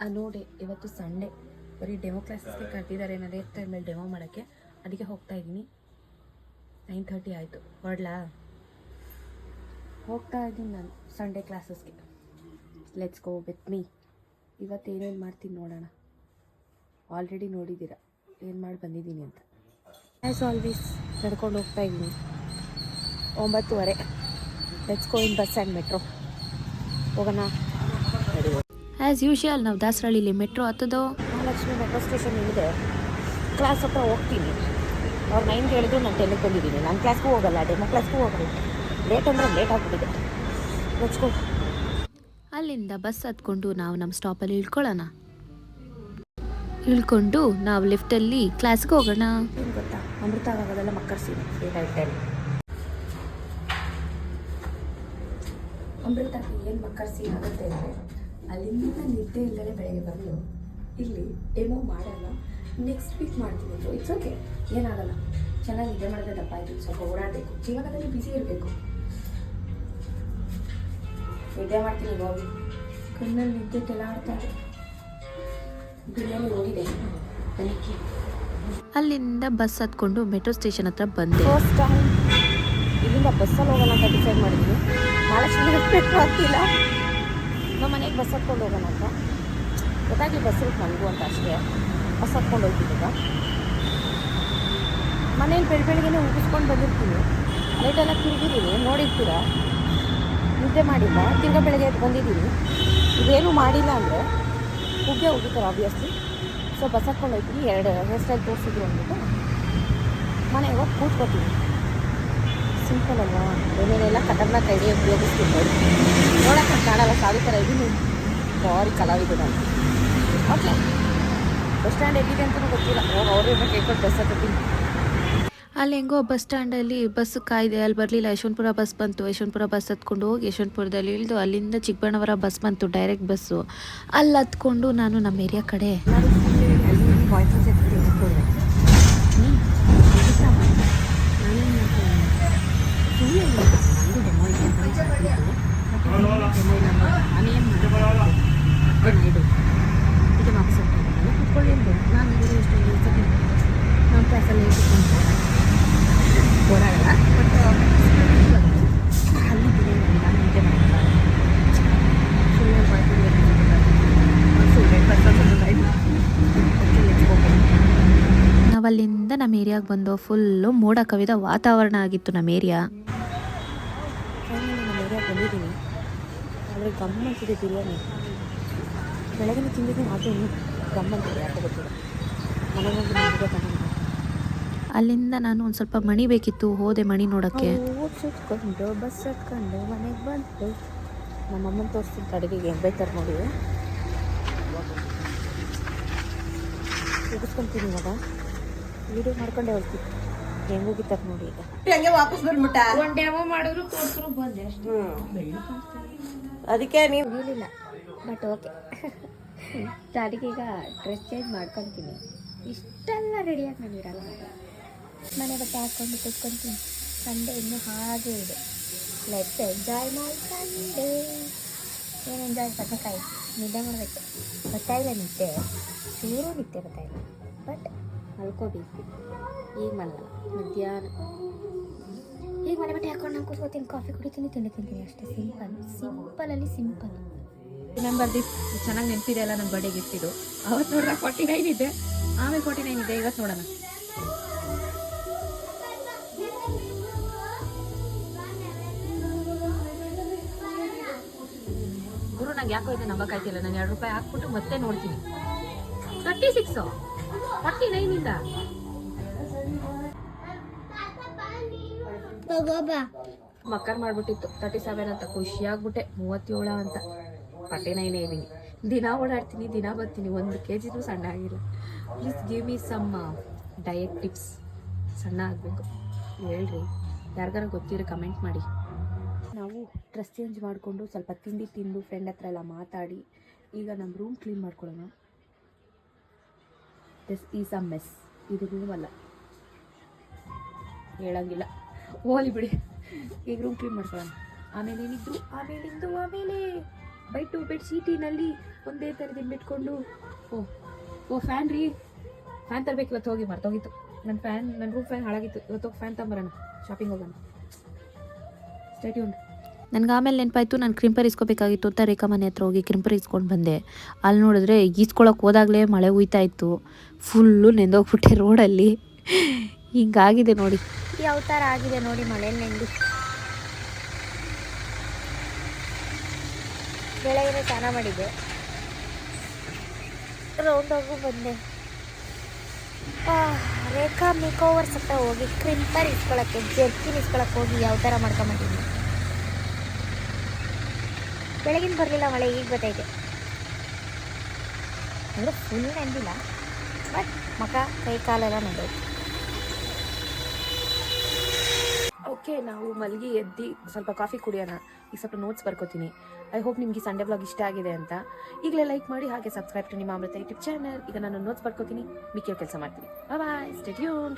ಆ, ನೋಡಿ, ಇವತ್ತು ಸಂಡೇ ಬರೀ ಡೆಮೋ ಕ್ಲಾಸಸ್ಗೆ ಕರೆದಿದ್ದಾರೆ ಇರ್ತಾ ಮೇಲೆ ಡೆಮೋ ಮಾಡೋಕ್ಕೆ. ಅದಕ್ಕೆ ಹೋಗ್ತಾ ಇದ್ದೀನಿ. ನೈನ್ ಥರ್ಟಿ ಆಯಿತು. ಹೊರಡ್ಲಾ? ಹೋಗ್ತಾ ಇದ್ದೀನಿ ನಾನು ಸಂಡೇ ಕ್ಲಾಸಸ್ಗೆ ಲೆಟ್ಸ್ ಗೋ ವಿತ್ ಮೀ ಇವತ್ತು ಏನೇನು ಮಾಡ್ತೀನಿ ನೋಡೋಣ. ಆಲ್ರೆಡಿ ನೋಡಿದ್ದೀರ. ಏನು ಮಾಡಿ ಬಂದಿದ್ದೀನಿ ಅಂತ. ಆ್ಯಸ್ ಆಲ್ವೇಸ್ ನಡ್ಕೊಂಡು ಹೋಗ್ತಾ ಇದ್ದೀನಿ. ಒಂಬತ್ತುವರೆ. Let's go in bus and metro ಹೋಗೋಣ. ಆ್ಯಸ್ ಯೂಶುವಲ್ ನಾವು ದಾಸರಳ್ಳಿಲಿ ಮೆಟ್ರೋ ಹತ್ತದು. ಮಹಾಲಕ್ಷ್ಮಿ ಮೆಟ್ರೋ ಸ್ಟೇಷನ್ ಇದೆ ಕ್ಲಾಸ್ ಹತ್ರ ಹೋಗ್ತೀನಿ. ಅವ್ರು ನೈನ್ ಹೇಳಿದ್ರು ನಾನು ಟೆನ್ ಬಂದಿದ್ದೀನಿ. ನಾನು ಕ್ಲಾಸ್ಗೂ ಹೋಗಲ್ಲ ಡೆಮೋ ಕ್ಲಾಸ್ಗೂ ಹೋಗಲ್ಲ ಲೇಟ್ ಅಂದರೆ ಲೇಟ್ ಆಗಿಬಿಟ್ಟಿದೆ. ಅಲ್ಲಿಂದ ಬಸ್ ಹತ್ಕೊಂಡು ನಾವು ನಮ್ಮ ಸ್ಟಾಪಲ್ಲಿ ಇಳ್ಕೊಳ್ಳೋಣ. ಇಳ್ಕೊಂಡು ನಾವು ಲಿಫ್ಟಲ್ಲಿ ಕ್ಲಾಸ್ಗೆ ಹೋಗೋಣ. ಗೊತ್ತಾ? ಅಮೃತ ಆಗೋದೆಲ್ಲ ಮಕ್ಕಳಿಸ್ತೀನಿ ಏಟ್ ಟೆನ್ ಅಮೃತಕ್ಕೆ ಏನು ಮಕ್ಕಳಿಸಿ ಆಗುತ್ತೆ ಅಂದರೆ ಅಲ್ಲಿಂದ ನಿದ್ದೆ ಇಲ್ಲದೆ ಬೆಳಗ್ಗೆ ಬಂದು ಇಲ್ಲಿ ಡೆಮೋ ಮಾಡಲ್ಲ ನೆಕ್ಸ್ಟ್ ವೀಕ್ ಮಾಡ್ತೀನಿ ಸೊ ಇಟ್ಸ್ ಓಕೆ ಏನಾಗಲ್ಲ. ಚೆನ್ನಾಗಿ ನಿದ್ದೆ ಮಾಡಿದ್ರೆ ದಪ್ಪ ಆಯಿತು ಸ್ವಲ್ಪ ಓಡಾಡಬೇಕು. ಜೀವನದಲ್ಲಿ ಬ್ಯುಸಿ ಇರಬೇಕು. ನಿದ್ದೆ ಮಾಡ್ತೀನಿ ಹೋಗಿ ಕಣ್ಣಲ್ಲಿ ನಿದ್ದೆ ತೆಲಾಡ್ತಾರೆ ಬಿರಿಯಾನಿ ಹೋಗಿದೆ ನನಗೆ ಅಲ್ಲಿಂದ ಬಸ್ ಹತ್ಕೊಂಡು ಮೆಟ್ರೋ ಸ್ಟೇಷನ್ ಹತ್ರ ಬಂದೆ. ಫಸ್ಟ್ ಟೈಮ್ ಇಲ್ಲಿಂದ ಬಸ್ಸಲ್ಲಿ ಹೋಗೋಣ ಅಂತ ಡಿಸೈಡ್ ಮಾಡಿದ್ವಿ ಭಾಳ ಮೆಟ್ರೋ ಹತ್ತಿಲ್ಲ ನಮ್ಮ ಮನೆಗೆ ಬಸ್ ಹತ್ಕೊಂಡು ಹೋಗೋಣ ಅಂತ ಗೊತ್ತಾಗಿ ಬಸ್ ಇರುತ್ತೆ ನನಗೂ ಅಂತ ಅಷ್ಟೇ. ಬಸ್ ಹತ್ಕೊಂಡು ಹೋಗ್ತಿದ್ದಾಗ ಮನೇಲಿ ಬೆಳ ಬೆಳಿಗ್ಗೆ ಉಗಿಸ್ಕೊಂಡು ಬಂದಿರ್ತೀನಿ ಲೈಟೆಲ್ಲ ತಿರುಗಿದ್ದೀನಿ ನೋಡಿರ್ತೀರ? ನಿದ್ದೆ ಮಾಡಿಲ್ಲ ತಿಂಗಳ ಬೆಳಗ್ಗೆ ಎದ್ದು ಬಂದಿದ್ದೀನಿ ಇದೇನು ಮಾಡಿಲ್ಲ ಅಂದರೆ ಉಗ್ಗೆ ಹೋಗಿದ್ದಾರೆ ಆಬ್ವಿಯಸ್ಲಿ ಸೊ ಬಸ್ ಹತ್ಕೊಂಡು ಹೋಗ್ತೀನಿ ಎರಡು ಹೇರ್ ಸ್ಟೈಲ್ ತೋರಿಸಿದ್ರು ಅಂದ್ಬಿಟ್ಟು ಮನೆಗೆ ಹೋಗಿ ಕೂತ್ಕೋತೀನಿ ಸಿಂಪಲ್ ಅಲ್ವಾ? ಏನೇನೆಲ್ಲ ಖತರ್ನಾಕ್ ಐಡಿಯಾ ಉಪಯೋಗಿಸ್ತೀನಿ ನೋಡೋಕೆ ಕಾಣಲ್ಲ ಸಾಧು ಥರ ಇದ್ದೀನಿ ಭಾರಿ ಕಲಾವಿದ ನಾನು ಓಕೆ ಬಸ್ ಸ್ಟ್ಯಾಂಡ್ ಎಲ್ಲಿದೆ ಅಂತಲೂ ಗೊತ್ತಿಲ್ಲ. ಹೋಗಿ ಅವ್ರನ್ನ ಕೇಳ್ಕೊಂಡು ಬಸ್ ಹತ್ತೀನಿ ಅಲ್ಲಿ ಹೆಂಗೋ ಬಸ್ ಸ್ಟ್ಯಾಂಡಲ್ಲಿ ಬಸ್ ಕಾಯ್ದೆ ಅಲ್ಲಿ ಬರಲಿಲ್ಲ. ಯಶವಂತಪುರ ಬಸ್ ಬಂತು. ಯಶವಂತಪುರ ಬಸ್ ಹತ್ಕೊಂಡು ಹೋಗಿ ಯಶವಂತಪುರದಲ್ಲಿ ಇಳಿದು ಅಲ್ಲಿಂದ ಚಿಕ್ಕಬಣ್ಣವರ ಬಸ್ ಬಂತು ಡೈರೆಕ್ಟ್ ಬಸ್ಸು ಅಲ್ಲಿ ಹತ್ಕೊಂಡು ನಾನು ನಮ್ಮ ಏರಿಯಾ ಕಡೆ ನಾನು ಅಲ್ಲಿ ಬಾಯ್ ಫ್ರೆಂಡ್ಸ್ ಜೊತೆ ತಿಳ್ಕೊಂಡೆ ನಾನೇನು ಮಾಡ್ತೀನಿ ಸುಮ್ಮನೆ ನನಗೂ ಡೆಮೋ ಇದೆ ಅಂತ ಡೆಮೋ ಇಲ್ಲ ನಾನೇನು ಮಾಡಿದೆ ಇದು ಇದು ವಾಪಸ್ ಹೋಗ್ತೀನಿ ಕುತ್ಕೊಳ್ಳಿ ಅಂದು ನಾನು ಇರೋ ಎಷ್ಟು ಇರ್ತೀನಿ ನಮ್ಮ ಕ್ಲಾಸಲ್ಲಿ ಕುತ್ಕೊಂಡು ಓಡಾಡಲ್ಲ ಬಟ್ ಅಲ್ಲಿ ಬಿಡಿ ನಾನು ನಿದ್ದೆ ಮಾಡಿಲ್ಲ ಸುಮ್ಮನೆ ಬಾಯ್ ಸುಮ್ಮನೆ ಬರ್ತಾರೆ ಅಲ್ಲಿಂದ ನಮ್ಮ ಏರಿಯಾಗೆ ಬಂದು ಫುಲ್ಲು ಮೋಡ ಕವಿದ ವಾತಾವರಣ ಆಗಿತ್ತು ನಮ್ಮ ಏರಿಯಾ. ನಮ್ಮ ಏರಿಯಾಗೆ ಬಂದಿದ್ದೀನಿ. ಆದರೆ ಗಮ್ಮಂತಿದೆ ಬಿರಿಯಾನಿ. ಬೆಳಗ್ಗೆ ತಿಂದಿದ್ದೀನಿ ಅದು ಇನ್ನೂ ಗಮ್ಮಂತಿದೆ ಯಾಕೆ ಗೊತ್ತಿಲ್ಲ. ಮನೆಗೆ ಹೋಗಿ ನಿಮಗೆ ಅಲ್ಲಿಂದ ನಾನು ಒಂದು ಸ್ವಲ್ಪ ಮಣಿ ಬೇಕಿತ್ತು ಹೋದೆ ಮಣಿ ನೋಡೋಕ್ಕೆ. ಸುತ್ಕೊಂಡು ಬಸ್ ಹತ್ಕೊಂಡು ಮನೆಗೆ ಬಂತು ನಮ್ಮ ಅಮ್ಮನ ತೋರಿಸ್ತಿದ್ದ ಅಡುಗೆಗೆ ಹೆಂಗೆ ಬೈತಾರೆ ನೋಡಿ. ಮುಗಿಸ್ಕೊಂತೀನಿ ಇವಾಗ. ವೀಡಿಯೋ ಮಾಡ್ಕೊಂಡೆ ಹೋಗ್ತೀವಿ ಹೆಂಗೆ ಹೋಗಿತ್ತಾರೆ ನೋಡಿ ಈಗ. ಹಂಗೆ ವಾಪಸ್ ಬಂದ್ಬಿಟ್ಟ? ಒಂದು ಡೆಮೋ ಮಾಡಿದ್ರು ತೋರಿಸ್ರು ಬಂದೆ ಅಷ್ಟೇ. ಅದಕ್ಕೆ ನೀವು ಹೇಳಿಲ್ಲ ಬಟ್ ಓಕೆ ಸ್ಟಾರ್ಟಿಗೆ ಈಗ ಡ್ರೆಸ್ ಚೇಂಜ್ ಮಾಡ್ಕೊತೀನಿ. ಇಷ್ಟೆಲ್ಲ ರೆಡಿಯಾಗಿ ನಾನು ಇರಲ್ಲ. ಮನೆ ಬಟ್ಟೆ ಹಾಕ್ಕೊಂಡು ಕೂತ್ಕೊಂತೀನಿ. ಸಂಡೇ ಇನ್ನೂ ಹಾಗೆ ಇದೆ. ಲೆಟ್ಸ್ ಎಂಜಾಯ್ ಮೈ ಸಂಡೇ ಏನು ಎಂಜಾಯ್ ಬದನೆಕಾಯಿ? ನಿದ್ದೆ ಮಾಡಬೇಕು. ಬರ್ತಾಯಿಲ್ಲ ನಿದ್ದೆ. ಚೂರು ನಿದ್ದೆ ಬರ್ತಾಯಿಲ್ಲ ಬಟ್ ಮಲ್ಕೋಬೇಕು. ಈಗ ಮಲ್ಲ ಮಧ್ಯಾಹ್ನ. ಈಗ ಮನೆ ಬಟ್ಟೆ ಹಾಕೊಂಡು ನಾನು ಕೂತ್ಕೋತೀನಿ ಕಾಫಿ ಕುಡಿತೀನಿ ತಿಂಡಿ ತಿಂತೀನಿ ಅಷ್ಟೇ. ಸಿಂಪಲ್. ಸಿಂಪಲಲ್ಲಿ ಸಿಂಪಲ್. ನಂಬರ್ ದಿಸ್ ಚೆನ್ನಾಗಿ ನೆನಪಿದೆ ಅಲ್ಲ ನನ್ನ ಬರ್ಡೇ ಗಿಫ್ಟ್ ಇದು. ಅವತ್ತು ನೋಡ್ರೆ ಫಾರ್ಟಿ ನೈನ್ ಇದೆ. ಆಮೇಲೆ ಫಾರ್ಟಿ ನೈನ್ ಇದೆ. ಇವತ್ತು ನೋಡೋಣ. ಗುರು ನಂಗೆ ಯಾಕೋ ಇದೆ ನಂಬಕ್ಕಾಯ್ತಿಲ್ಲ ನಾನು ಎರಡು ರೂಪಾಯಿ ಹಾಕ್ಬಿಟ್ಟು ಮತ್ತೆ ನೋಡ್ತೀನಿ. ತರ್ಟಿ ಸಿಕ್ಸು ಫಾರ್ಟಿ ಮಕ್ಕರ್ ಮಾಡ್ಬಿಟ್ಟಿತ್ತು ತರ್ಟಿ ಸೆವೆನ್ ಅಂತ ಖುಷಿ ಆಗ್ಬಿಟ್ಟೆ ಮೂವತ್ತೇಳ ಅಂತ ಫಾರ್ಟಿ ನೈನ್ ಇದ್ದೀನಿ ದಿನ ಓಡಾಡ್ತೀನಿ ದಿನ ಬರ್ತೀನಿ ಒಂದು ಕೆ ಜಿನೂ ಸಣ್ಣ ಆಗಿಲ್ಲ. Please give me some diet tips ಸಣ್ಣ ಆಗಬೇಕು. ಹೇಳ್ರಿ. ಯಾರಿಗಾರ ಗೊತ್ತಿರೋ ಕಮೆಂಟ್ ಮಾಡಿ. ನಾವು ಡ್ರೆಸ್ ಚೇಂಜ್ ಮಾಡಿಕೊಂಡು ಸ್ವಲ್ಪ ತಿಂಡಿ ತಿಂದು ಫ್ರೆಂಡ್ ಹತ್ರ ಎಲ್ಲ ಮಾತಾಡಿ ಈಗ ನಮ್ಮ ರೂಮ್ ಕ್ಲೀನ್ ಮಾಡ್ಕೊಳ್ಳೋಣ. ದಿಸ್ ಈಸ್ ಅ ಮೆಸ್ ಇದು ಅಲ್ಲ. ಹೇಳಂಗಿಲ್ಲ. ಹೋಲಿ ಬಿಡಿ. ಈಗ ರೂಮ್ ಕ್ಲೀನ್ ಮಾಡ್ಕೊಳ್ಳೋಣ. ಆಮೇಲೆ ಏನಿದ್ರು? ಆಮೇಲಿಂದು ಆಮೇಲೆ. ಬೈ ಟು ಬೆಡ್ ಶೀಟಿನಲ್ಲಿ ಒಂದೇ ಥರದಿಂದ ಬಿಟ್ಕೊಂಡು ಓ ಓ ಫ್ಯಾನ್ ರೀ. ಫ್ಯಾನ್ ತರಬೇಕು, ಇವತ್ತು ಹೋಗಿ ಮರ್ತೋಗಿತ್ತು ನನ್ನ ಫ್ಯಾನ್ ನನ್ನ ರೂಮ್ ಫ್ಯಾನ್ ಹಾಳಾಗಿತ್ತು. ಇವತ್ತು ಫ್ಯಾನ್ ತಗೊಂಬರೋಣ ಶಾಪಿಂಗ್ ಹೋಗೋಣ. ಸ್ಟೇಟ್ಯೂನ್ ನನಗೆ ಆಮೇಲೆ ನೆನಪಾಯ್ತು, ನಾನು ಕ್ರಿಂಪರ್ ಇಸ್ಕೋಬೇಕಾಗಿತ್ತು ಅಂತ ರೇಖಾ ಮನೆ ಹತ್ರ ಹೋಗಿ ಕ್ರಿಂಪರ್ ಇಸ್ಕೊಂಡು ಬಂದೆ. ಅಲ್ಲಿ ನೋಡಿದ್ರೆ ಈಸ್ಕೊಳಕ್ಕೆ ಹೋದಾಗಲೇ ಮಳೆ ಹುಯ್ತಾ ಇತ್ತು. ಫುಲ್ಲು ನೆಂದೋಗ್ಬಿಟ್ಟೆ ರೋಡಲ್ಲಿ. ಹಿಂಗಾಗಿದೆ ನೋಡಿ. ಯಾವ ಥರ ಆಗಿದೆ ನೋಡಿ ಮಳೆಯಲ್ಲಿ ನೆಂದು. ಬೆಳಗ್ಗೆ ಸ್ನಾನ ಮಾಡಿದ್ದೆ. ರೌಂಡಾಗೂ ಬಂದೆ. ರೇಖಾ ಮೇಕ್ ಹತ್ರ ಹೋಗಿ ಕ್ರಿಂಪರ್ ಇಸ್ಕೊಳಕ್ಕೆ ಜರ್ಕಿನ್ ಇಸ್ಕೊಳಕ್ಕೆ ಹೋಗಿ ಯಾವ ಥರ ಮಾಡ್ಕೊಂಬಂದಿದ್ದೆ ಬೆಳಗಿನ ಬರಲಿಲ್ಲ ಮಳೆ, ಈಗ ಬರ್ತೈತೆ ಅಂದರೆ ಫುಲ್ ನೆಂದಿಲ್ಲ ಬಟ್ ಮಕ, ಕೈ, ಕಾಲೆಲ್ಲ ನೆಂದೈತೆ ಓಕೆ, ನಾವು ಮಲಗಿ ಎದ್ದು ಸ್ವಲ್ಪ ಕಾಫಿ ಕುಡಿಯೋಣ. ಈಗ ಸ್ವಲ್ಪ ನೋಟ್ಸ್ ಬರ್ಕೋತೀನಿ. ಐ ಹೋಪ್ ನಿಮಗೆ ಸಂಡೇ ಬ್ಲಾಗ್ ಇಷ್ಟ ಆಗಿದೆ ಅಂತ. ಈಗಲೇ ಲೈಕ್ ಮಾಡಿ, ಹಾಗೆ ಸಬ್ಸ್ಕ್ರೈಬ್ ಟು ನಿಮ್ಮ ಅಮೃತ ಯೂಟ್ಯೂಬ್ ಚಾನಲ್ ಈಗ ನಾನು ನೋಟ್ಸ್ ಬರ್ಕೋತೀನಿ. ಮಿಕ್ಕಿಯೋ ಕೆಲಸ ಮಾಡ್ತೀನಿ. ಬಾಯ್ ಸ್ಟೇಟ್ಯೂನ್